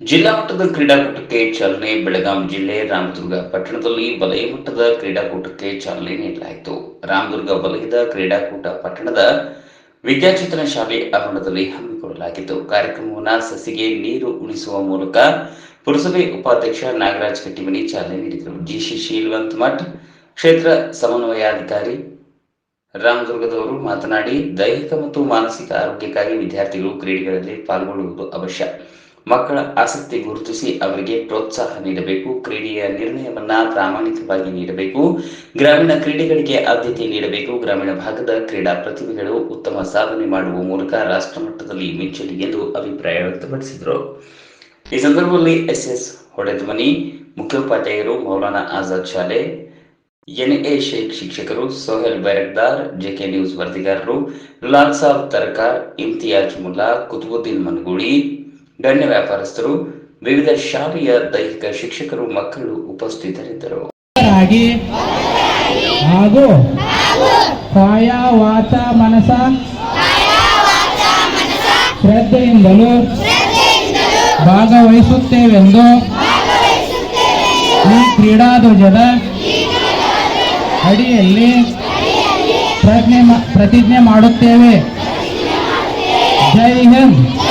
ಜಿಲ್ಲಾ ಮಟ್ಟದ ಕ್ರೀಡಾಕೂಟಕ್ಕೆ ಚಾಲನೆ ಬೆಳಗಾವಿ ಜಿಲ್ಲೆ ರಾಮದುರ್ಗ ಪಟ್ಟಣದಲ್ಲಿ ವಲಯ ಮಟ್ಟದ ಕ್ರೀಡಾಕೂಟಕ್ಕೆ ಚಾಲನೆ ನೀಡಲಾಯಿತು. ರಾಮದುರ್ಗ ವಲಯದ ಕ್ರೀಡಾಕೂಟ ಪಟ್ಟಣದ ವಿದ್ಯಾಚೇತನ ಶಾಲೆ ಆವರಣದಲ್ಲಿ ಹಮ್ಮಿಕೊಳ್ಳಲಾಗಿತ್ತು. ಕಾರ್ಯಕ್ರಮವನ್ನು ಸಸಿಗೆ ನೀರು ಉಣಿಸುವ ಮೂಲಕ ಪುರಸಭೆ ಉಪಾಧ್ಯಕ್ಷ ನಾಗರಾಜ್ ಕಟ್ಟಿಮನಿ ಚಾಲನೆ ನೀಡಿದರು. ಜಿಶಿ ಶೀಲ್ವಂತ್ ಮಠ್ ಕ್ಷೇತ್ರ ಸಮನ್ವಯಾಧಿಕಾರಿ ರಾಮದುರ್ಗದವರು ಮಾತನಾಡಿ, ದೈಹಿಕ ಮತ್ತು ಮಾನಸಿಕ ಆರೋಗ್ಯಕ್ಕಾಗಿ ವಿದ್ಯಾರ್ಥಿಗಳು ಕ್ರೀಡೆಗಳಲ್ಲಿ ಪಾಲ್ಗೊಳ್ಳುವುದು ಅವಶ್ಯ. ಮಕ್ಕಳ ಆಸಕ್ತಿ ಗುರುತಿಸಿ ಅವರಿಗೆ ಪ್ರೋತ್ಸಾಹ ನೀಡಬೇಕು, ಕ್ರೀಡೆಯ ನಿರ್ಣಯವನ್ನ ಪ್ರಾಮಾಣಿಕವಾಗಿ ನೀಡಬೇಕು, ಗ್ರಾಮೀಣ ಕ್ರೀಡೆಗಳಿಗೆ ಆದ್ಯತೆ ನೀಡಬೇಕು. ಗ್ರಾಮೀಣ ಭಾಗದ ಕ್ರೀಡಾ ಪ್ರತಿಭೆಗಳು ಉತ್ತಮ ಸಾಧನೆ ಮಾಡುವ ಮೂಲಕ ರಾಷ್ಟ್ರ ಮಟ್ಟದಲ್ಲಿ ಮಿಂಚಲಿ ಎಂದು ಅಭಿಪ್ರಾಯ ವ್ಯಕ್ತಪಡಿಸಿದರು. ಈ ಸಂದರ್ಭದಲ್ಲಿ ಎಸ್ ಎಸ್ ಹೊಡೆದ್ಮನಿ ಮುಖ್ಯೋಪಾಧ್ಯಾಯರು ಮೌಲಾನಾ ಆಜಾದ್ ಶಾಲೆ, ಎನ್ಎ ಶೇಖ್ ಶಿಕ್ಷಕರು, ಸೋಹೆಲ್ ಬೈರಕ್ದಾರ್ ಜೆಕೆ ನ್ಯೂಸ್ ವರದಿಗಾರರು, ಲಾಲ್ ಸಾಬ್ ತರಕಾರ್, ಇಮ್ತಿಯಾಜ್ ಮುಲ್ಲಾ, ಕುತುಬುದ್ದೀನ್ ಮನಗೂಳಿ ಗಣ್ಯ ವ್ಯಾಪಾರಸ್ಥರು, ವಿವಿಧ ಶಾಲೆಯ ದೈಹಿಕ ಶಿಕ್ಷಕರು, ಮಕ್ಕಳು ಉಪಸ್ಥಿತರಿದ್ದರು. ಹಾಗೂ ಕಾಯ ವಾಚ ಮನಸ ಶ್ರದ್ಧೆಯಿಂದಲೂ ಭಾಗವಹಿಸುತ್ತೇವೆಂದು ಈ ಕ್ರೀಡಾಧ್ವಜದ ಅಡಿಯಲ್ಲಿ ಪ್ರಜ್ಞೆ ಮಾ- ಪ್ರತಿಜ್ಞೆ ಮಾಡುತ್ತೇವೆ. ಜೈ ಹಿಂದ್.